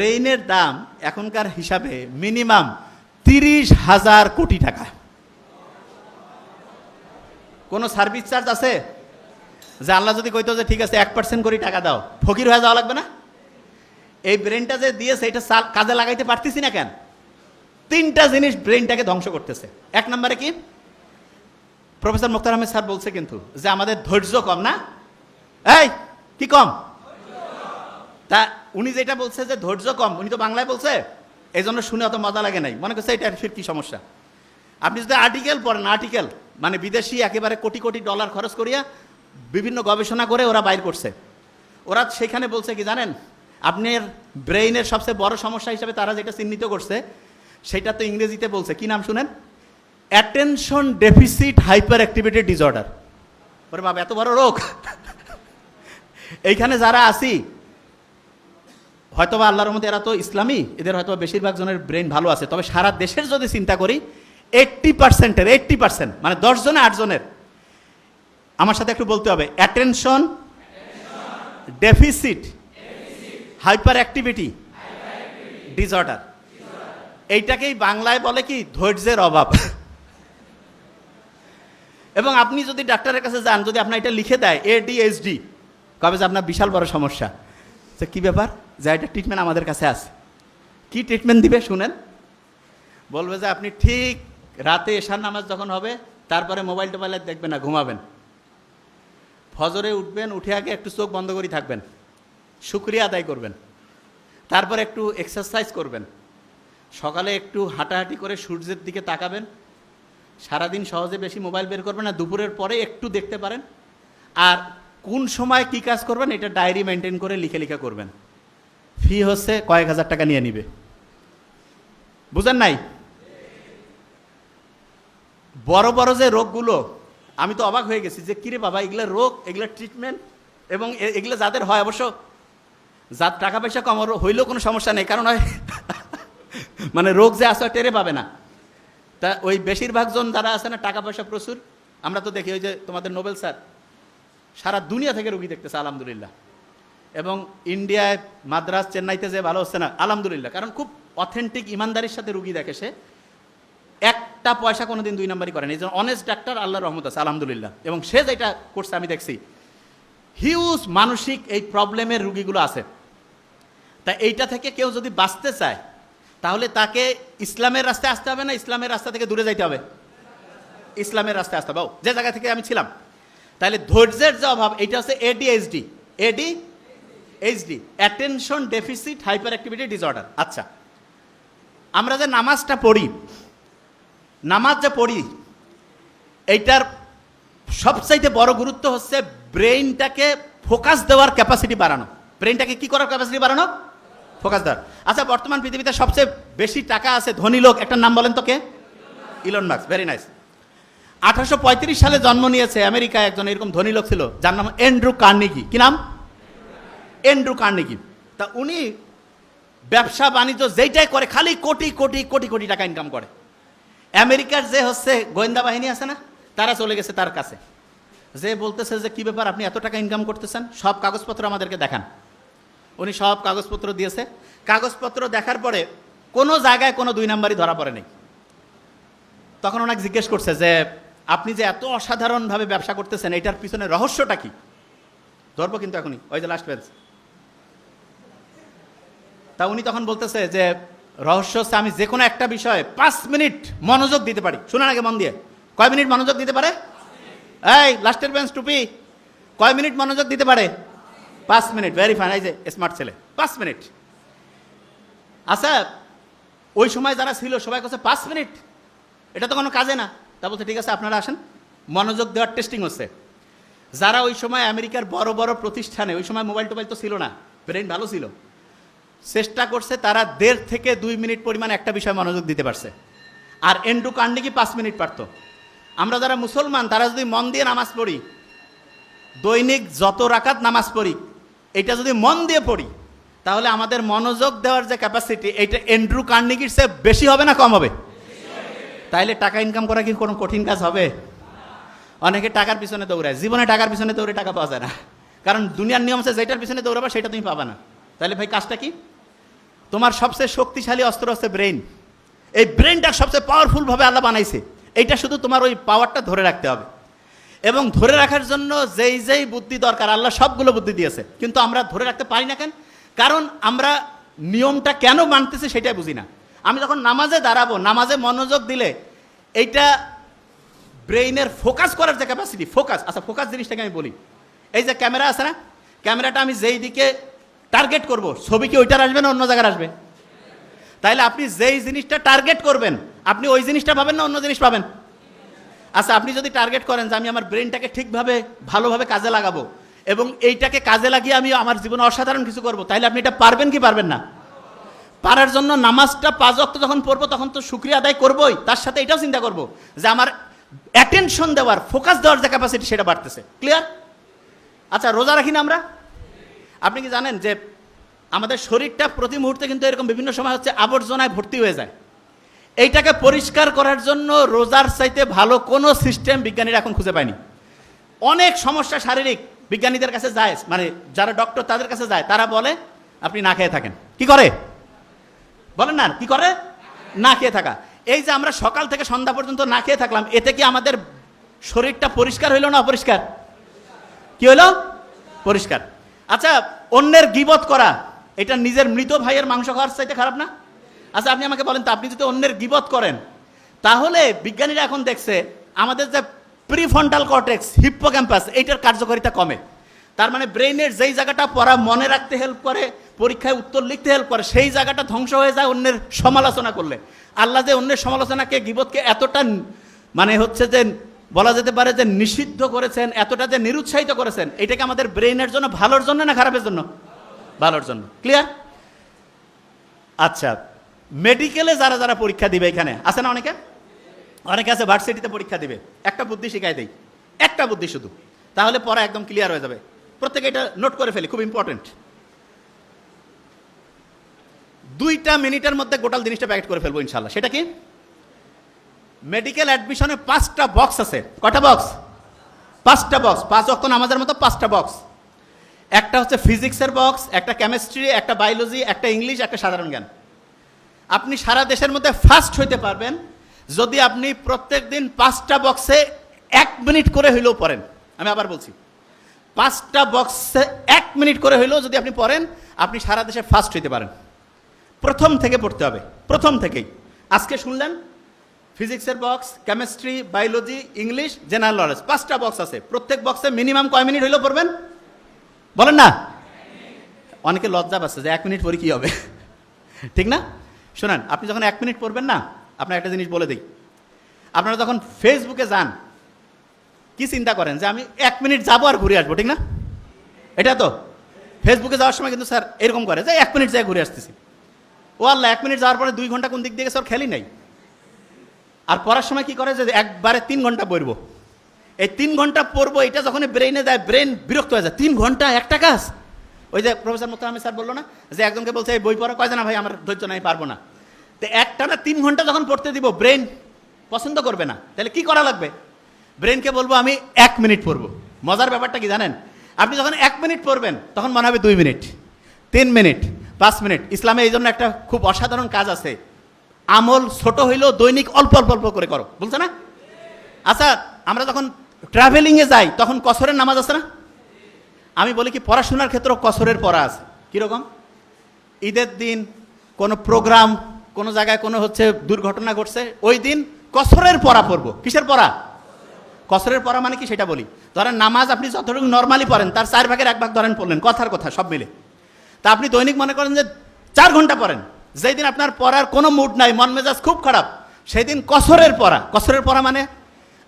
ট্রেনের দাম এখনকার হিসাবে মিনিমাম তিরিশ হাজার কোটি টাকা। কোনো সার্ভিস চার্জ আছে? যে আল্লাহ যদি কইতো যে ঠিক আছে, এক পার্সেন্ট করে টাকা দাও, ফকির হয়ে যাওয়া লাগবে না? এই ব্রেনটা যে দিয়েছে, এটা কাজে লাগাইতে পারতেছি না কেন? তিনটা জিনিস ব্রেনটাকে ধ্বংস করতেছে। এক নম্বরে কি? প্রফেসর মুক্তার আহমেদ স্যার বলছে কিন্তু যে আমাদের ধৈর্য কম না? এই, কি কম? তা উনি যেটা বলছে যে ধৈর্য কম, উনি তো বাংলায় বলছে এই জন্য শুনে অত মজা লাগে নাই। মনে করছে এটা ফির সমস্যা? আপনি যদি আর্টিকেল পড়েন আর্টিকেল মানে বিদেশি একেবারে কোটি কোটি ডলার খরচ করিয়া বিভিন্ন গবেষণা করে ওরা বাইর করছে। ওরা সেখানে বলছে কি জানেন, আপনার ব্রেইনের সবচেয়ে বড় সমস্যা হিসেবে তারা যেটা চিহ্নিত করছে, সেটা তো ইংরেজিতে বলছে। কি নাম শুনেন? Attention deficit hyperactivity disorder ওরে বাবা, এত বড় রোগ। এইখানে যারা আছি হয়তোবা আল্লাহর মধ্যে এরা তো ইসলামী, এদের হয়তো বেশিরভাগ জনের ব্রেন ভালো আছে। তবে সারা দেশের যদি চিন্তা করি এইট্টি পার্সেন্টের এইট্টি পার্সেন্ট মানে দশ জনে আট জনের। আমার সাথে একটু বলতে হবে attention deficit hyperactivity disorder এইটাকেই বাংলায় বলে কি, ধৈর্যের অভাব। এবং আপনি যদি ডাক্তারের কাছে যান, যদি আপনার এটা লিখে দেয় এডিএইচডি কবে যে আপনার বিশাল বড় সমস্যা। তো কি ব্যাপার? যে এটা ট্রিটমেন্ট আমাদের কাছে আছে। কি ট্রিটমেন্ট দিবে শুনেন? বলবে যে আপনি ঠিক রাতে এশার নামাজ যখন হবে, তারপরে মোবাইল টোবাইল দেখবেন না, ঘুমাবেন। ফজরে উঠবেন, উঠে আগে একটু চোখ বন্ধ করে থাকবেন। শুক্রিয়া আদায় করবেন। তারপর একটু এক্সারসাইজ করবেন। সকালে একটু হাঁটাহাঁটি করে সূর্যের দিকে তাকাবেন। সারাদিন সহজে বেশি মোবাইল বের করবেন না, দুপুরের পরে একটু দেখতে পারেন। আর কোন সময় কি কাজ করবেন, এটা ডায়েরি মেনটেন করে লিখে লিখে করবেন। ফি হচ্ছে কয়েক হাজার টাকা নিয়ে নিবে। বুঝেন নাই? বড় বড় যে রোগগুলো, আমি তো অবাক হয়ে গেছি যে কিরে বাবা, এগুলো রোগ, এগুলো ট্রিটমেন্ট এবং এগুলো যাদের হয় অবশ্য, যার টাকা পয়সা কম হইলেও কোনো সমস্যা নেই, কারণ হয় মানে রোগ যে আসে টেরে পাবে না। তা ওই বেশিরভাগ জন যারা আছে না টাকা পয়সা প্রচুর। আমরা তো দেখি ওই যে তোমাদের নোবেল স্যার, সারা দুনিয়া থেকে রুগী দেখতেছে, আলহামদুলিল্লাহ। এবং ইন্ডিয়ায় মাদ্রাস চেন্নাইতে যে ভালো হচ্ছে না, আলহামদুলিল্লাহ। কারণ খুব অথেন্টিক ইমানদারির সাথে রুগী দেখে সে। একটা পয়সা কোনো দিন দুই নাম্বারই করেন। এই জন্য অনেস্ট ডাক্তার আল্লাহ রহমত আছে, আলহামদুলিল্লাহ। এবং সে যেটা করছে, আমি দেখছি হিউজ মানসিক এই প্রবলেমের রুগীগুলো আছে। তা এইটা থেকে কেউ যদি বাঁচতে চায়, তাহলে তাকে ইসলামের রাস্তায় আসতে হবে না, ইসলামের রাস্তা থেকে দূরে যাইতে হবে? ইসলামের রাস্তায় আসতে হবে। যে জায়গা থেকে আমি ছিলাম। তাহলে ধৈর্যের যে অভাব এটা হচ্ছে ADHD AD HD attention deficit hyperactivity disorder আচ্ছা আমরা যে নামাজটা পড়ি, নামাজ যে পড়ি, এইটার সবচাইতে বড় গুরুত্ব হচ্ছে ব্রেইনটাকে ফোকাস দেওয়ার ক্যাপাসিটি বাড়ানো। ব্রেইনটাকে কি করার ক্যাপাসিটি বাড়ানো? ফোকাস দেওয়ার। আচ্ছা বর্তমান পৃথিবীতে সবচেয়ে বেশি টাকা আছে ধনী লোক, একটা নাম বলেন তো কে? ইলন মার্কস ভেরি নাইস আঠারোশো পঁয়ত্রিশ সালে জন্ম নিয়েছে আমেরিকায় একজন এরকম ধনী লোক ছিল, যার নাম এন্ড্রু কার্নিগি কি নাম? এন্ড্রু কার্নেগি তা উনি ব্যবসা বাণিজ্য যেইটাই করে, খালি কোটি কোটি কোটি কোটি টাকা ইনকাম করে। আমেরিকার যে হচ্ছে গোয়েন্দা বাহিনী আছে না, তারা চলে গেছে তার কাছে। যে বলতেছে যে, কি ব্যাপার, আপনি এত টাকা ইনকাম করতেছেন? সব কাগজপত্র আমাদেরকে দেখান। উনি সব কাগজপত্র দিয়েছে। কাগজপত্র দেখার পরে কোনো জায়গায় কোনো দুই নাম্বারই ধরা পড়ে নেই। তখন ওনাকে জিজ্ঞেস করছে যে, আপনি যে এত অসাধারণভাবে ব্যবসা করতেছেন, এটার পিছনে রহস্যটা কি? ধরবো কিন্তু এখনই। ওই যে লাস্ট পেজ তা উনি তখন বলতেছে যে, রহস্য হচ্ছে আমি যে কোনো একটা বিষয়ে পাঁচ মিনিট মনোযোগ দিতে পারি। শুনুন আগে মন দিয়ে। কয় মিনিট মনোযোগ দিতে পারে? এই, লাস্টের বেঞ্চ, টুপি। কয় মিনিট মনোযোগ দিতে পারে? পাঁচ মিনিট। ভেরি ফাইন এই যে স্মার্ট ছেলে। পাঁচ মিনিট। আচ্ছা ওই সময় যারা ছিল, সবাই কাছে পাঁচ মিনিট? এটা তো কোনো কাজে না। তা বলছে, ঠিক আছে, আপনারা আসেন। মনোযোগ দেওয়ার টেস্টিং হচ্ছে। যারা ওই সময় আমেরিকার বড় বড় প্রতিষ্ঠানে, ওই সময় মোবাইল টোবাইল তো ছিল না ব্রেন ভালো ছিল। চেষ্টা করছে তারা দেড় থেকে দুই মিনিট পরিমাণ একটা বিষয় মনোযোগ দিতে পারছে। আর এন্ডু কান্ডিকি পাঁচ মিনিট পারতো? আমরা যারা মুসলমান, তারা যদি মন দিয়ে নামাজ পড়ি, দৈনিক যত রাকাত নামাজ পড়ি, এটা যদি মন দিয়ে পড়ি, তাহলে আমাদের মনোযোগ দেওয়ার যে ক্যাপাসিটি এটা এন্ড্রু কার্নিকির চেয়ে বেশি হবে না কম হবে? তাইলে টাকা ইনকাম করা কি কোনো কঠিন কাজ হবে? অনেকে টাকার পিছনে দৌড়ায়। জীবনে টাকার পিছনে দৌড়ে টাকা পাওয়া যায় না। কারণ দুনিয়ার নিয়ম আছে, যেটার পিছনে দৌড়াবা, সেটা তুমি পাবা না। তাহলে ভাই, কাজটা কি? তোমার সবচেয়ে শক্তিশালী অস্ত্র হচ্ছে ব্রেন এই ব্রেনটা সবচেয়ে পাওয়ারফুলভাবে আল্লাহ বানাইছে। এইটা শুধু তোমার ওই পাওয়ারটা ধরে রাখতে হবে। এবং ধরে রাখার জন্য যেই যেই বুদ্ধি দরকার, আল্লাহ সবগুলো বুদ্ধি দিয়েছে। কিন্তু আমরা ধরে রাখতে পারি না কেন? কারণ আমরা নিয়মটা কেন মানতেছি সেটাই বুঝি না। আমি যখন নামাজে দাঁড়াবো, নামাজে মনোযোগ দিলে এইটা ব্রেইনের ফোকাস করার যে ক্যাপাসিটি ফোকাস আচ্ছা ফোকাস জিনিসটাকে আমি বলি। এই যে ক্যামেরা আছে না? ক্যামেরাটা আমি যেই দিকে টার্গেট করব। ছবি কি ওইটার আসবে না অন্য জায়গার আসবে? তাইলে আপনি যেই জিনিসটা টার্গেট করবেন, আপনি ওই জিনিসটা পাবেন না অন্য জিনিস পাবেন? আচ্ছা আপনি যদি টার্গেট করেন যে আমি আমার ব্রেনটাকে ঠিকভাবে, ভালোভাবে কাজে লাগাবো এবং এইটাকে কাজে লাগিয়ে আমি আমার জীবনে অসাধারণ কিছু করব তাহলে আপনি এটা পারবেন কি পারবেন না? পারার জন্য নামাজটা পাঁচ অক্ত যখন পড়ব, তখন তো শুক্রিয়া আদায় করবোই, তার সাথে এটাও চিন্তা করব যে আমার অ্যাটেনশন দেওয়ার ফোকাস দেওয়ার যে ক্যাপাসিটি সেটা বাড়তেছে। ক্লিয়ার আচ্ছা রোজা রাখি না আমরা? আপনি কি জানেন যে আমাদের শরীরটা প্রতি মুহূর্তে কিন্তু এরকম বিভিন্ন সময় হচ্ছে আবর্জনায় ভর্তি হয়ে যায়? এইটাকে পরিষ্কার করার জন্য রোজার চাইতে ভালো কোনো সিস্টেম বিজ্ঞানীরা এখন খুঁজে পায়নি। অনেক সমস্যা শারীরিক বিজ্ঞানীদের কাছে যায় মানে যারা ডক্টর তাদের কাছে যায়, তারা বলে, আপনি না খেয়ে থাকেন। কি করে? বলেন না, কি করে? না খেয়ে থাকা। এই যে আমরা সকাল থেকে সন্ধ্যা পর্যন্ত না খেয়ে থাকলাম, এতে কি আমাদের শরীরটা পরিষ্কার হইল না অপরিষ্কার? কি হইল? পরিষ্কার। আচ্ছা অন্যের গিবত করা, এটা নিজের মৃত ভাইয়ের মাংস খাওয়ার চাইতে খারাপ না? আচ্ছা আপনি আমাকে বলেন তো, আপনি যদি অন্যের গিবত করেন, তাহলে বিজ্ঞানীরা এখন দেখছে, আমাদের যে প্রিফন্টাল কর্টেক্স, হিপ্পোক্যাম্পাস, এইটার কার্যকারিতা কমে। তার মানে ব্রেইনের যেই জায়গাটা পড়া মনে রাখতে হেল্প করে, পরীক্ষায় উত্তর লিখতে হেল্প করে, সেই জায়গাটা ধ্বংস হয়ে যায় অন্যের সমালোচনা করলে। আল্লাহ যে অন্যের সমালোচনাকে, গিবতকে এতটা মানে হচ্ছে যে বলা যেতে পারে যে নিষিদ্ধ করেছেন, এতটা যে নিরুৎসাহিত করেছেন, এটাকে আমাদের ব্রেইনের জন্য ভালোর জন্য না খারাপের জন্য? ভালোর জন্য। ক্লিয়ার আচ্ছা মেডিকেলে যারা যারা পরীক্ষা দিবে এখানে, আছে না অনেকে? অনেকে আছে, ভার্সিটিতে পরীক্ষা দিবে। একটা বুদ্ধি শিখাই দেই। একটা বুদ্ধি শুধু। তাহলে পড়া একদম ক্লিয়ার হয়ে যাবে। প্রত্যেকে এটা নোট করে ফেলি, খুব ইম্পর্টেন্ট দুইটা মিনিটের মধ্যে গোটাল জিনিসটা প্যাকেট করে ফেলব ইনশাল্লাহ সেটা কি? মেডিকেল অ্যাডমিশনে পাঁচটা বক্স আছে। কটা বক্স পাঁচটা বক্স পাঁচ অক্ট নামাজের মতো পাঁচটা বক্স একটা হচ্ছে ফিজিক্সের বক্স একটা কেমিস্ট্রি একটা বায়োলজি একটা ইংলিশ একটা সাধারণ জ্ঞান। আপনি সারা দেশের মধ্যে ফার্স্ট হইতে পারবেন যদি আপনি প্রত্যেক দিন পাঁচটা বক্সে এক মিনিট করে হইলেও পড়েন। আমি আবার বলছি, পাঁচটা বক্সে এক মিনিট করে হইলেও যদি আপনি পড়েন, আপনি সারা দেশে ফার্স্ট হইতে পারেন। প্রথম থেকে পড়তে হবে। প্রথম থেকেই। আজকে শুনলেন ফিজিক্সের box chemistry biology English general knowledge পাঁচটা বক্স আছে। প্রত্যেক বক্সে মিনিমাম কয় মিনিট হইলেও পড়বেন? বলেন না? অনেকে লজ্জা পাচ্ছে যে এক মিনিট পরে কি হবে? ঠিক না? শোনান, আপনি যখন এক মিনিট পড়বেন না, আপনার একটা জিনিস বলে দিই। আপনারা যখন ফেসবুকে যান, কি চিন্তা করেন যে আমি এক মিনিট যাব আর ঘুরে আসব, ঠিক না? এটা তো। ফেসবুকে যাওয়ার সময় কিন্তু স্যার এরকম করে যে এক মিনিট যাই ঘুরে আসতেছি। ও আল্লাহ, এক মিনিট যাওয়ার পরে দুই ঘণ্টা কোন দিক দিয়ে গেছে? খেলি নাই। আর পড়ার সময় কি করে যে একবারে তিন ঘণ্টা পড়ব? এই তিন ঘণ্টা পড়ব, এটা যখন ব্রেনে যায় ব্রেন বিরক্ত হয়ে যায়। তিন ঘণ্টা একটা কাজ? ওই যে প্রফেসর মোত্তাহামি স্যার বলল না, যে একজনকে বলছে, এই বই পড়া কয় না ভাই, আমার ধৈর্য নাই, পারব না। তো একটা না তিন ঘণ্টা যখন পড়তে দিব ব্রেন পছন্দ করবে না। তাহলে কি করা লাগবে? ব্রেনকে বলব, আমি এক মিনিট পড়ব। মজার ব্যাপারটা কি জানেন? আপনি যখন এক মিনিট পড়বেন, তখন মনে হবে দুই মিনিট, তিন মিনিট, পাঁচ মিনিট। ইসলামে এই জন্য একটা খুব অসাধারণ কাজ আছে। আমল ছোট হইলেও দৈনিক অল্প অল্প অল্প করে করো। বলছে না? আচ্ছা আমরা যখন ট্রাভেলিংয়ে যাই, তখন কসরের নামাজ আছে না? আমি বলি কি, পড়াশোনার ক্ষেত্রেও কসরের পড়া আছে। কীরকম? ঈদের দিন কোনো প্রোগ্রাম কোনো জায়গায় কোনো হচ্ছে দুর্ঘটনা ঘটছে, ওই দিন কসরের পড়া পড়ব। কিসের পড়া? কসরের পড়া মানে কি সেটা বলি। ধরেন নামাজ আপনি যতটুকু নর্মালি পড়েন, তার চার ভাগের এক ভাগ ধরেন পড়লেন, কথার কথা, সব মিলে। তা আপনি দৈনিক মনে করেন যে চার ঘণ্টা পড়েন। যেই দিন আপনার পড়ার কোনো মুড নাই, মন মেজাজ খুব খারাপ সেই দিন কসরের পড়া। কসরের পড়া মানে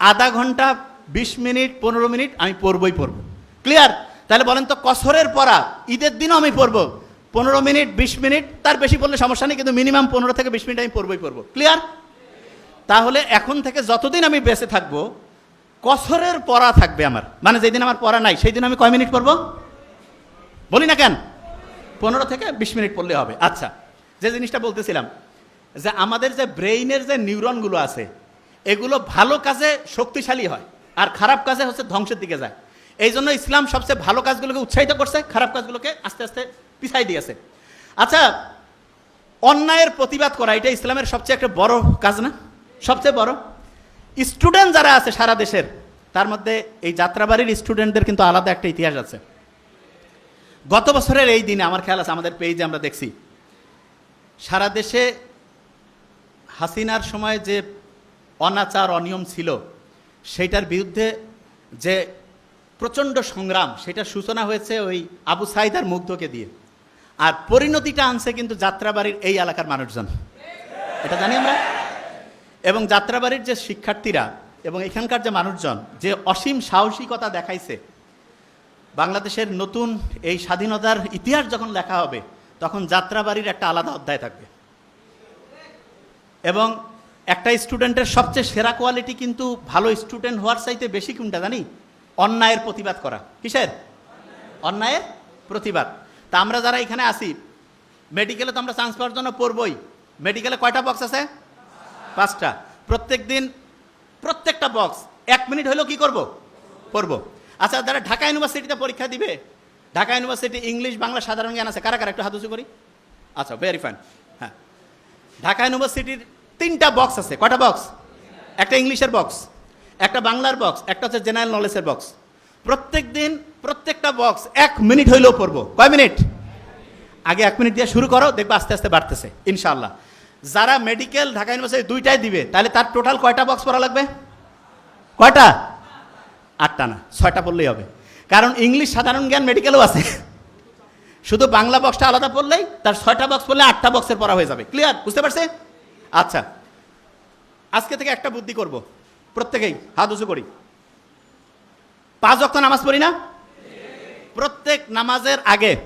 আধা ঘণ্টা, বিশ মিনিট, পনেরো মিনিট আমি পড়বই পড়ব। ক্লিয়ার তাহলে বলেন তো কসরের পড়া, ঈদের দিনও আমি পড়ব। পনেরো মিনিট, বিশ মিনিট, তার বেশি পড়লে সমস্যা নেই, কিন্তু মিনিমাম পনেরো থেকে বিশ মিনিট আমি পড়বই পড়ব। ক্লিয়ার তাহলে এখন থেকে যতদিন আমি বেঁচে থাকব, কসরের পড়া থাকবে আমার। মানে যেদিন আমার পড়া নাই সেই দিন আমি কয় মিনিট পড়ব? বলি না কেন? পনেরো থেকে বিশ মিনিট পড়লে হবে। আচ্ছা। যে জিনিসটা বলতেছিলাম, যে আমাদের যে ব্রেইনের যে নিউরনগুলো আছে, এগুলো ভালো কাজে শক্তিশালী হয়, আর খারাপ কাজে হচ্ছে ধ্বংসের দিকে যায়। এই জন্য ইসলাম সবচেয়ে ভালো কাজগুলোকে উৎসাহিত করছে, খারাপ কাজগুলোকে আস্তে আস্তে পিছাই দিয়েছে। আচ্ছা অন্যায়ের প্রতিবাদ করা, এটা ইসলামের সবচেয়ে একটা বড় কাজ না? সবচেয়ে বড়। স্টুডেন্ট যারা আছে সারা দেশের, তার মধ্যে এই যাত্রাবাড়ির স্টুডেন্টদের কিন্তু আলাদা একটা ইতিহাস আছে। গত বছরের এই দিনে, আমার খেয়াল আছে, আমাদের পেজে আমরা দেখছি সারা দেশে হাসিনার সময় যে অনাচার, অনিয়ম ছিল, সেইটার বিরুদ্ধে যে প্রচণ্ড সংগ্রাম সেটার সূচনা হয়েছে ওই আবু সাইদ আর মুগ্ধকে দিয়ে। আর পরিণতিটা আনছে কিন্তু যাত্রাবাড়ির এই এলাকার মানুষজন। এটা জানি আমরা? এবং যাত্রাবাড়ির যে শিক্ষার্থীরা এবং এখানকার যে মানুষজন, যে অসীম সাহসিকতা দেখাইছে, বাংলাদেশের নতুন এই স্বাধীনতার ইতিহাস যখন লেখা হবে তখন যাত্রাবাড়ির একটা আলাদা অধ্যায় থাকবে। এবং একটা স্টুডেন্টের সবচেয়ে সেরা কোয়ালিটি কিন্তু ভালো স্টুডেন্ট হওয়ার চাইতে বেশি কোনটা জানি? অন্যায়ের প্রতিবাদ করা। কিসের? অন্যায়ের প্রতিবাদ। তা আমরা যারা এখানে আসি মেডিকেলে তো আমরা চান্স পাওয়ার জন্য পড়বই। মেডিকেলে কয়টা বক্স আছে? পাঁচটা। প্রত্যেক দিন প্রত্যেকটা বক্স এক মিনিট হলেও কি করব? পড়ব। আচ্ছা যারা ঢাকা ইউনিভার্সিটিতে পরীক্ষা দিবে ঢাকা ইউনিভার্সিটি ইংলিশ, বাংলা, সাধারণ জ্ঞান আছে। কারা কারা? একটু হাত উঁচু করি? আচ্ছা ভেরি ফাইন হ্যাঁ। ঢাকা ইউনিভার্সিটির তিনটা বক্স আছে। কটা বক্স একটা ইংলিশের বক্স একটা বাংলার বক্স একটা হচ্ছে জেনারেল নলেজের বক্স প্রত্যেক দিন প্রত্যেকটা বক্স এক মিনিট হইলেও পড়ব। কয় মিনিট আগে এক মিনিট দিয়ে শুরু করো, দেখবে আস্তে আস্তে বাড়তেছে ইনশাল্লাহ যারা মেডিকেল ঢাকা ইউনিভার্সিটি দুইটাই দিবে, তাহলে তার টোটাল কয়টা বক্স পড়া লাগবে? কয়টা? আটটা না, ছয়টা পড়লেই হবে। কারণ ইংলিশ সাধারণ জ্ঞান মেডিকেলও আছে। শুধু বাংলা বক্সটা আলাদা পড়লেই তার ছয়টা বক্স পড়লে আটটা বক্সের পড়া হয়ে যাবে। ক্লিয়ার বুঝতে পারছে? আচ্ছা। আজকে থেকে একটা বুদ্ধি করব। প্রত্যেকেই হাত উঁচু করি। পাঁচ অক্ত নামাজ পড়ি না? প্রত্যেক নামাজের আগে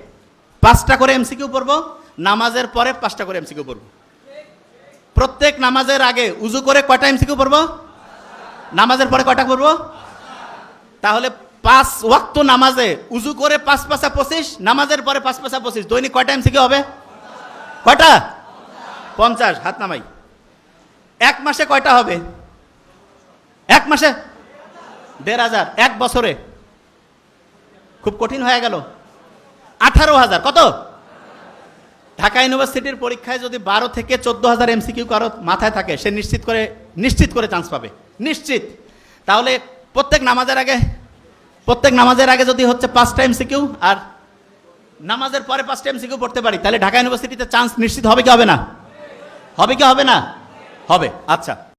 পাঁচটা করে এমসিকিউ পড়ব, নামাজের পরে পাঁচটা করে এমসিকিউ পড়ব। প্রত্যেক নামাজের আগে উজু করে কয়টা এমসিকিউ পড়ব? নামাজের পরে কয়টা পড়ব? তাহলে পাঁচ ওয়াক্ত নামাজে উজু করে পাঁচ পাঁচা পঁচিশ, নামাজের পরে পাঁচ পাঁচা পঁচিশ। দৈনিক কয়টা এমসিকিউ হবে? কয়টা? পঞ্চাশ। হাত নামাই। এক মাসে কয়টা হবে? এক মাসে? দেড় হাজার। এক বছরে? খুব কঠিন হয়ে গেল। আঠারো হাজার। কত? ঢাকা ইউনিভার্সিটির পরীক্ষায় যদি বারো থেকে চোদ্দ হাজার এমসিকিউ কারও মাথায় থাকে, সে নিশ্চিত করে নিশ্চিত করে চান্স পাবে। নিশ্চিত। তাহলে প্রত্যেক নামাজের আগে প্রত্যেক নামাজের আগে যদি হচ্ছে পাঁচ টাইম সিকিউ আর নামাজের পরে পাঁচ টাইম সিকিউ পড়তে পারি, তাহলে ঢাকা ইউনিভার্সিটিতে চান্স নিশ্চিত হবে কি হবে না? হবে কি হবে না? হবে। আচ্ছা।